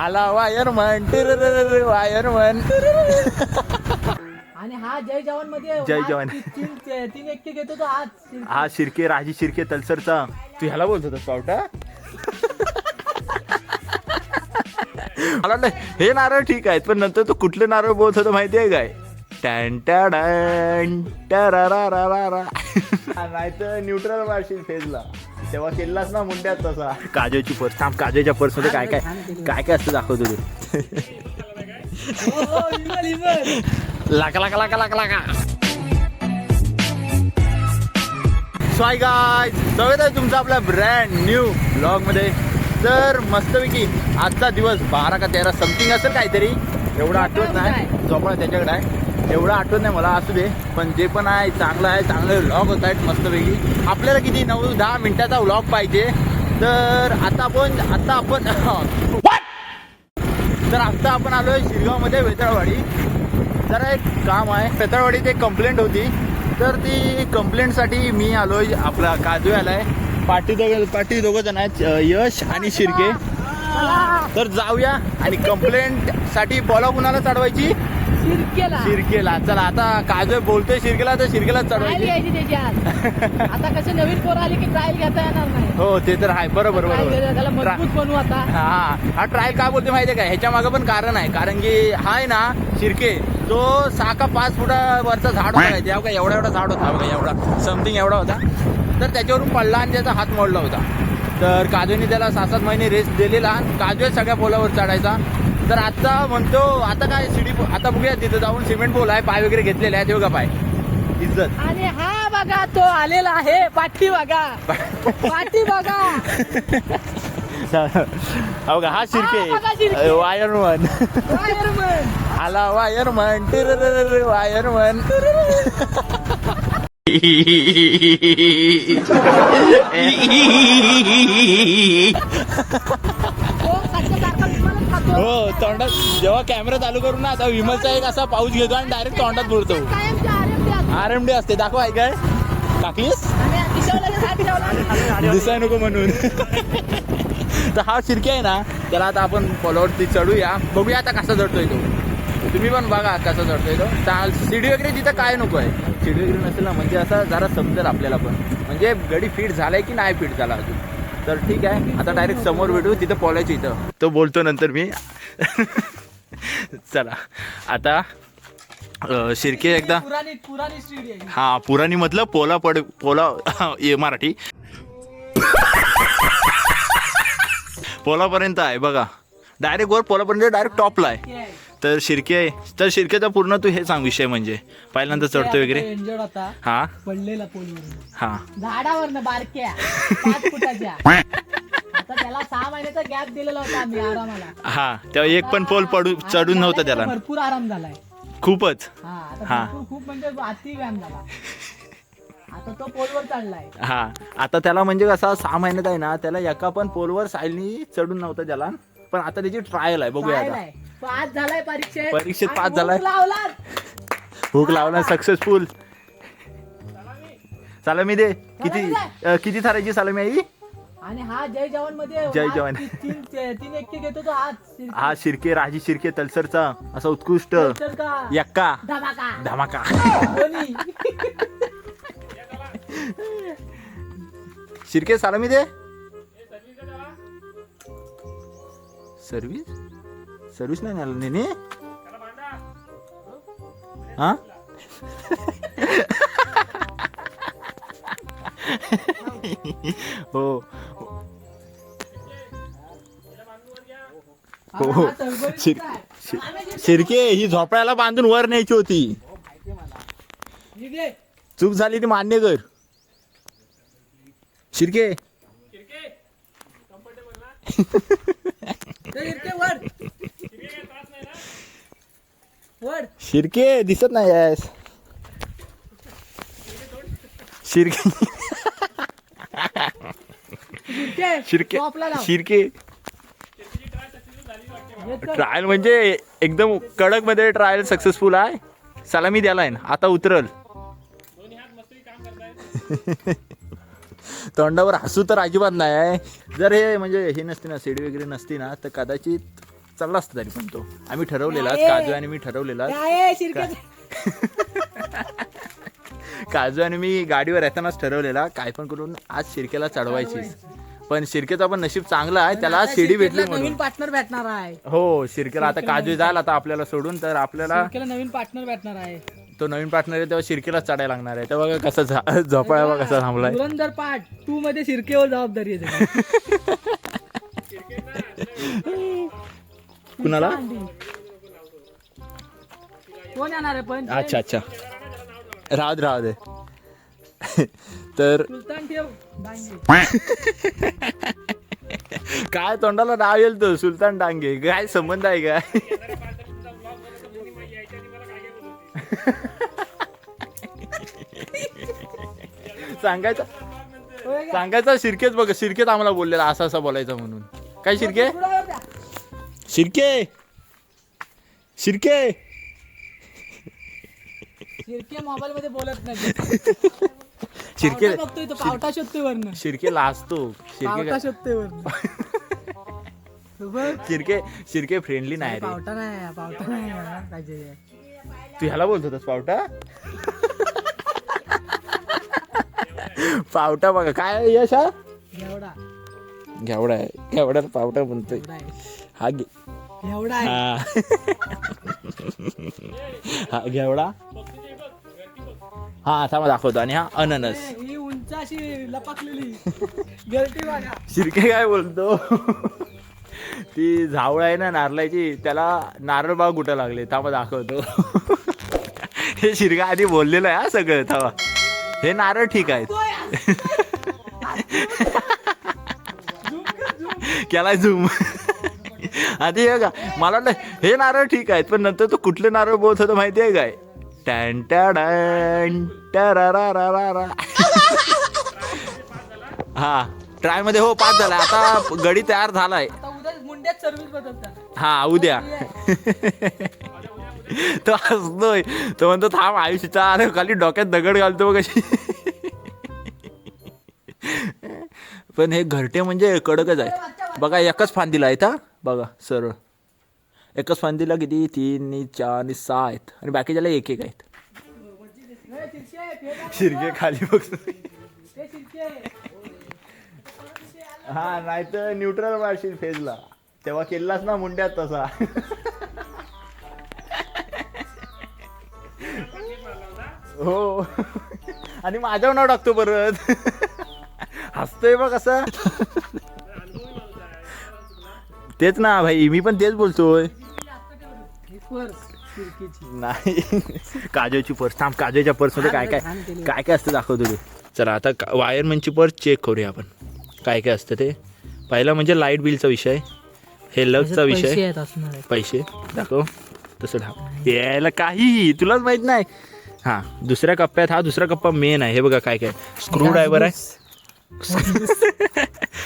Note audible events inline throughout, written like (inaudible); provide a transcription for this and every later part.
आला वायरमन टिरररर, वायरमन आणि हा जय जवानमध्ये जय हा जवान. तीन एकटे घेतो तो आज हा शिर्के राजी शिर्के तलसरचा. तू ह्याला बोलत होतास पावटा? मला वाटलं हे नारळ ठीक आहेत पण नंतर तू कुठले नारळ बोलत होतं माहिती आहे काय? टॅन टॅडॅन. नाही तर न्यूट्रल मारशील फेजला तेव्हा केलास ना मुंड्यात तसा. काजूची पर्स थांब काजूच्या पर्समध्ये काय काय काय काय असतं दाखवतो तू. लाका लाका लाका लाका लाका. स्वाय गाय स्वागत आहे तुमचं आपल्या ब्रँड न्यू ब्लॉगमध्ये. तर मस्तपैकी आजचा दिवस बारा का तेरा समथिंग असेल काहीतरी. एवढं आठवत नाही. झोपडा त्याच्याकडे आहे. एवढं आठवत नाही मला असू दे. पण जे पण आहे चांगलं आहे चांगले व्लॉग होत आहेत मस्तपैकी. आपल्याला किती नऊ दहा मिनिटाचा व्लॉग पाहिजे. तर आता आपण आता आपण तर आता आपण आलोय शिरगावमध्ये वेताळवाडी. जरा एक काम आहे वेताळवाडीत एक कंप्लेंट होती. तर ती कंप्लेंटसाठी मी आलोय आपला काजू आलाय पाठी दोघं पाठी दोघं जण आहेत यश आणि शिर्के. तर जाऊया आणि कंप्लेंटसाठी फॉलो कुणाला चढवायची? शिरकेला. शिर्केला. चला आता काजू बोलतोय शिर्केला तर शिर्केला ट्रायल चढवायची घ्यायची त्याची आज. (laughs) आता कसे नवीन पोरं आली की ट्रायल घेता येणार नाही. हो ते तर आहे. बरोबर Trial घ्यायला त्याला बरोबर मजबूत बनवू आता. हा. हा ट्रायल काय बोलते माहितीये का? ह्याच्या मागं पण कारण आहे. कारण की हा आहे ना शिर्के तो सहा का पाच फुटावरचा झाड होता काय तेव्हा काय एवढा एवढा झाड होता. बघा एवढा. समथिंग एवढा होता. तर त्याच्यावरून पडला आणि त्याचा हात मोडला होता. तर काजूने त्याला सात सात महिने रेस्ट दिलेला. काजू आहे सगळ्या पोलावर चढायचा. तर आता म्हणतो आता काय शिडी आता बघूया तिथं जाऊन सिमेंट पोल आहे पाय वगैरे घेतलेले आहेत हे बघा पाय. इज्जत. आणि हा बघा तो आलेला आहे पाठी बघा. पाठी बघा. हा बघा हा हा बघा शिर्के. शिर्के. Wireman Fireman. आला वायरमन टिरररर, वायरमन (laughs) तो सारखा विमानात खातो. हो तोंडात जेव्हा कॅमेरा चालू करू ना आता विमलचा एक असा पाऊस घेतो आणि डायरेक्ट तोंडात बुडतो. आर एम डी असते दाखव आहे काय. टाकलीस? दिसाय नको म्हणून. तर हा शिरके आहे ना त्याला आता आपण फॉलोवरती चढूया. बघूया आता कसा चढतोय तो. तुम्ही पण बघा कसा चढतोय तो. चाल शिडी वगैरे तिथं काय नको आहे. शिडी वगैरे नसेल ना म्हणजे असं जरा समजेल आपल्याला पण. म्हणजे गडी फिट झालाय की नाही फिट झाला अजून? तर ठीक आहे आता डायरेक्ट समोर भेटू तिथं पोलायचं इथं. तो बोलतो नंतर मी. चला आता शिर्के एकदा हा. पुराणी मधलं पोला पड पोला ये मराठी. पोलापर्यंत आहे बघा. डायरेक्ट वर पोलापर्यंत डायरेक्ट टॉपला आहे. तर शिर्के आहे. तर शिर्केचा पूर्ण तू हे सांग विषय म्हणजे. पहिल्यांदा चढतो वगैरे. इंजर्ड होता. हा? पडलेला पोलवरून. हा. झाडावर बारक्या. पाच फुटाच्या. (laughs) आता त्याला सहा महिन्याचा गॅप दिलेला होता आम्ही आरामाला. हा तेव्हा एक पण पोल पडू चढून नव्हता त्याला. भरपूर आराम झालाय. खूपच. हा आता हा. भरपूर खूप म्हणजे अति व्यायाम झाला. आता तो पोलवर चढलाय हा. आता त्याला म्हणजे कसा सहा महिन्यात आहे ना त्याला एका पण पोलवर सायली चढून नव्हता त्याला. पण आता त्याची ट्रायल आहे बघूया Trial आता आहे. पास झालाय परीक्षेत. परीक्षेत पास भूक झालाय. लावला हुक लावला सक्सेसफुल सलामी दे. किती अं, किती थारायची सलामी आई? आणि हा जय जवानमध्ये जय हा जवान. तीन एकटे घेतो तो आज शिर्के. हा शिर्के राजी शिर्के तलसरचा. असा उत्कृष्ट. का यक्का. धमाका. धमाका. कोणी शिर्के सलामी दे. सर्विस? सर्विस नाही आला नेने? हा? हो. हो हो. शिर- शिर्के ही झोपड्याला बांधून वर न्यायची होती. चूक झाली ती मान्य कर. शिर्के. (laughs) शिर्के दिसत नाही आहेस. शिर्के. शिर्के. शिर्के. ट्रायल म्हणजे एकदम कडकमध्ये ट्रायल सक्सेसफुल आहे. सलामी द्यालाय ना. आता उतरल. (laughs) तोंडावर हसू तर अजिबात नाही आहे. जर हे म्हणजे हे नसते ना सीडी वगैरे नसती ना तर कदाचित चालला असतं तरी पण तो. आम्ही ठरवलेला. काजू आणि मी ठरवलेला (laughs) काजू आणि मी गाडीवर येतानाच ठरवलेला काय पण करून आज शिरकेला चढवायची. पण शिरकेचा पण नशीब चांगला आहे त्याला सीडी भेटली नवीन पार्टनर भेटणार आहे. हो शिरकेला आता काजू जाईल आता आपल्याला सोडून तर आपल्याला नवीन पार्टनर भेटणार आहे. तो नवीन पार्टनर आहे तेव्हा शिरकेला चढायला लागणार आहे. तेव्हा बघा कसा झा- (laughs) झोपाळा बघा कसा थांबलाय. धुरंधर पार्ट टू मध्ये शिरकेवर जबाबदारी आहे. (laughs) कुणाला? कोण येणार आहे पण? अच्छा अच्छा. राहू दे राहू दे (laughs) तर सुलतान ठेव. डांगे. काय तोंडाला नाव येईल तो? सुलतान डांगे. काय संबंध आहे काय? सांगायचं? सांगायचं शिरकेच बघ शिरकेच आम्हाला बोललेला असं असं बोलायचं म्हणून. काय शिरके. शिरके! शिरके! शिरके मोबाईल मध्ये बोलत नाही. शिरके पावटा बघतोय तो पावटा शोधतोय वरनं शिरके लाजतो. शिरके पावटा शोधतोय वरनं. (laughs) शिरके शिरके फ्रेंडली नाही रे. पावटा नाही पावटा नाही पाहिजे. तू ह्याला बोलत होतास पावटा? पावटा बघा काय यश हा? एवढा घेवडा आहे. घेवडा पावटा म्हणतोय. हा घे. आहे. हा. घेवडा. हा थांबा दाखवतो. आणि हा अननस. ही उंच अशी लपाकलेली शिरके काय बोलतो? ती झावळ आहे ना नारळाची त्याला नारळ बाग कुठं लागले. थांबा दाखवतो. (laughs) हे शिरका आधी बोललेलं आहे हा सगळं. थांबा. हे नारळ ठीक आहेत. (laughs) केलाय झूम. आधी हे का मला वाटलं हे नारळ ठीक आहेत पण नंतर तो कुठले नारळ बोलत होतं माहिती आहे काय? टॅन. (laughs) हा ट्रायमध्ये हो पाच झालाय आता गडी तयार झालाय. सर्व्हिस बदलतात. हा उद्या. (laughs) तो हसतोय. तो म्हणतो थांब आयुष्याचा अरे खाली डोक्यात दगड घालतो बघ कशी (laughs) पण हे घरटे म्हणजे कडकच आहे. बघा एकच फांदीला आहेत हा. बघा सरळ. एकच फांदीला किती? तीन चार आणि सहा आहेत आणि बाकीच्याला एक एक आहेत. शिरके, आहे. खाली बघतो शिरके. हा नाही तर न्यूट्रल मारशील फेजला तेव्हा केलाच ना मुंड्यात तसा. हो. आणि माझ्यावर नाव टाकतो परत. हसतोय बघ कसं तेच ना भाई मी पण तेच बोलतोय. नाही. काजूची पर्स थांब काजूच्या पर्समध्ये काय काय काय काय असतं दाखवतो ते चला आता वायरमनची पर्स चेक करूया आपण. काय काय असतं ते. पहिला म्हणजे लाइट बिलचा विषय. हे लगचा विषय. पैसे दाखव. तसं यायला काही तुलाच माहीत नाही. हा दुसऱ्या कप्प्यात हा दुसरा कप्पा मेन आहे. हे बघा काय काय. स्क्रू ड्रायव्हर आहे.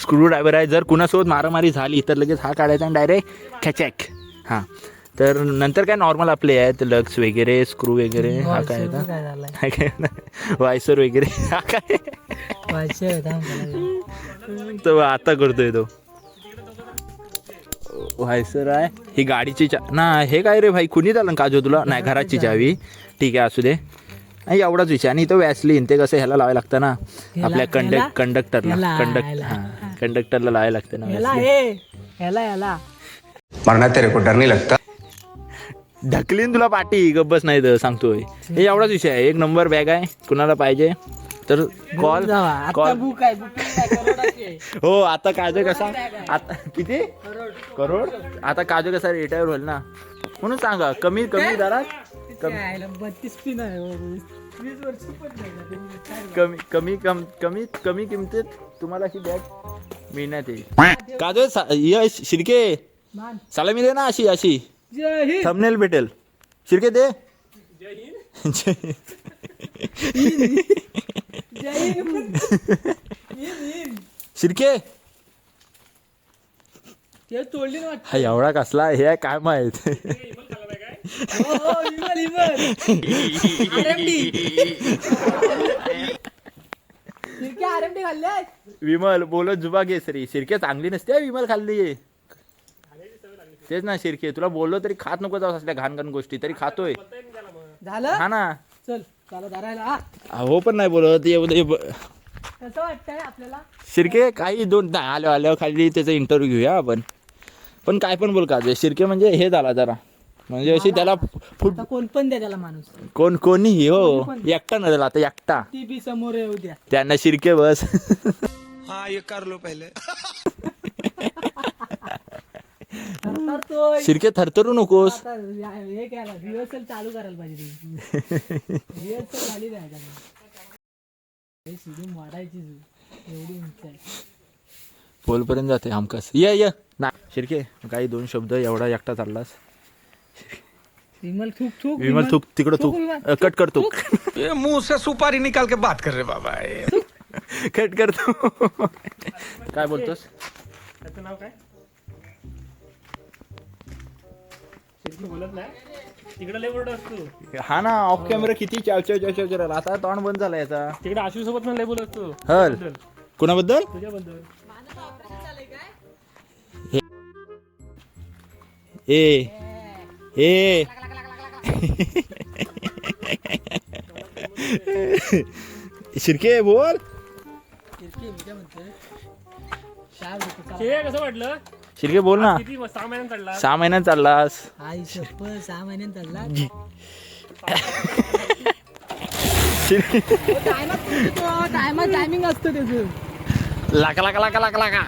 स्क्रू ड्रायव्हर (laughs) आहे. जर कुणासोबत मारामारी झाली तर लगेच हा काढायचा आणि डायरेक्ट खॅचॅक. हां. तर नंतर काय नॉर्मल आपले आहेत. लक्स वगैरे स्क्रू वगैरे हा काय काय वायसर वगैरे हा काय? व्हायचं आहे, थांब त्याला. तो आता करतोय तो. व्हायसर आहे. ही गाडीची चा ना हे काय रे भाई? कुणी झालं काजू तुला? नाही घराची चावी. ठीक आहे असू दे. नाही एवढाच विषय. आणि तो वॅसलीन ते कसं ह्याला लावायला लागतं ना? आपल्या कंडक ह्याला? कंडक्टरला कंडक्ट. हां कंडक्टरला लावायला लागतं ना याला Vaseline. याला याला मरना तेरे को डर नहीं लगता। ढकलीन तुला पाठी गब्बस नाही तर सांगतोय. हे एवढाच विषय आहे. एक नंबर बॅग आहे. कुणाला पाहिजे? तर कॉल कॉल बुक आहे. हो आता काजू कसा. आता किती? करोड. करोड? आता काजू कसा रिटायर होईल ना? म्हणून सांगा कमी कमी दरात बत्तीस पिन आहे हो, कमी कमी कम कमी कमी किमतीत तुम्हाला ही बॅग मिळण्यात येईल. काजू यश शिरके. मान. सलामी दे ना अशी अशी. जय हिंद. थंबनेल भेटेल. शिरके दे. जय जय (laughs) शिरके ते तोडली ना वाटतं हा एवढा कसला हे आहे काय माहीत हो, हो, विमल विमल आरएमडी शिरके आरएमडी खाल्ले विमल बोलत जुबा केसरी शिरके चांगली नसते हा विमल खाल्ली तेच ना शिरके तुला बोललो तरी खात नको जाऊ असल्या घाण घाण गोष्टी तरी खातोय झालं हा ना चल चला धरायला हा. हो पण नाही बोलत. ये ये ब- कसं वाटतंय आपल्याला? शिरके काही दोन नाही आलो आल्यावर खाली त्याचा इंटरव्ह्यू घेऊया आपण. पण काय पण बोल का शिरके म्हणजे हे झाला जरा. म्हणजे अशी त्याला फुट आता कोण पण द्या त्याला माणूस. कोण कोणीही हो. एकटा न झाला आता एकटा. ती बी समोर येऊ द्या त्यांना शिरके बस. हाँ ये कर लो पहले. (laughs) शिरके थरथरू नकोस. आता हे रिहर्सल चालू करायला पाहिजे रिहर्सल झाली नाही का हे शिडून वाढायची एवढी उंच आहे. पोलपर्यंत जाते हमकस ये ये. ना. शिरके काही दोन शब्द एवढा एकटा चाललास? विमल थूक थूक विमल थूक तिकडं थूक विमल, अ, कट कर तू ये (laughs) मुंह से सुपारी निकाल के बात कर रहे बाबा ये कट कर तू. काय बोलतोस? त्याचं नाव काय? शिरकी बोलत नाही. तिकडे लय बोलत असतो. हा ना ऑफ कॅमेरा किती चाव चाव चाव चाव करायला आता तोंड बंद झाला याचा तिकडे आशू सोबत पण लय बोलत असतो. हल. बद्दल कुणाबद्दल? तुझ्याबद्दल. ए ए शिरके बोल. ते कसं वाटलं? शिरके बोल ना. किती सहा महिन्यात चढला सहा महिन्यात चाललास. आई शप्प सहा महिन्यात चालला टायमात टायमिंग असतो त्याचं. लाका लाका लाका लाका लाका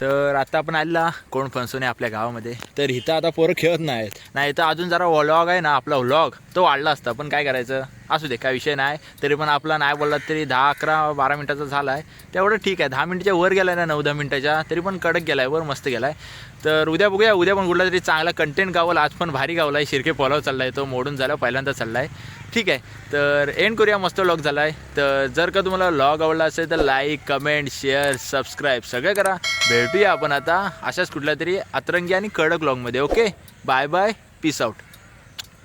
तर आता आपण आलेला कोण फणसोने आपल्या गावामध्ये. तर इथं आता पोरं खेळत नाहीत. नाही तर अजून जरा व्लॉग आहे ना आपला व्लॉग तो वाढला असता पण काय करायचं? असू दे काय विषय नाही. तरी पण आपला नाही बोलला तरी दहा अकरा बारा मिनटाचा झाला आहे तेवढं ठीक आहे. दहा मिनिटाच्या वर गेलाय ना नऊ दहा मिनिटाच्या तरी पण कडक गेला आहे वर मस्त गेला आहे तर उद्या बघूया. उद्या पण कुठला तरी चांगला कंटेंट गावला. आज पण भारी गावला आहे शिरके पोलाव चाललाय तो मोडून झाला पहिल्यांदा चालला आहे ठीक आहे. तर एंड करूया. मस्त लॉग झाला आहे तर जर का तुम्हाला लॉग आवडला असेल तर लाईक कमेंट शेअर सबस्क्राईब सगळं करा. भेटूया आपण आता अशाच कुठल्या तरी अतरंगी आणि कडक लॉगमध्ये okay bye bye peace out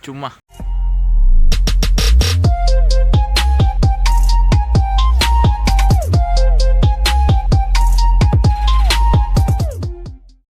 चुम्मा.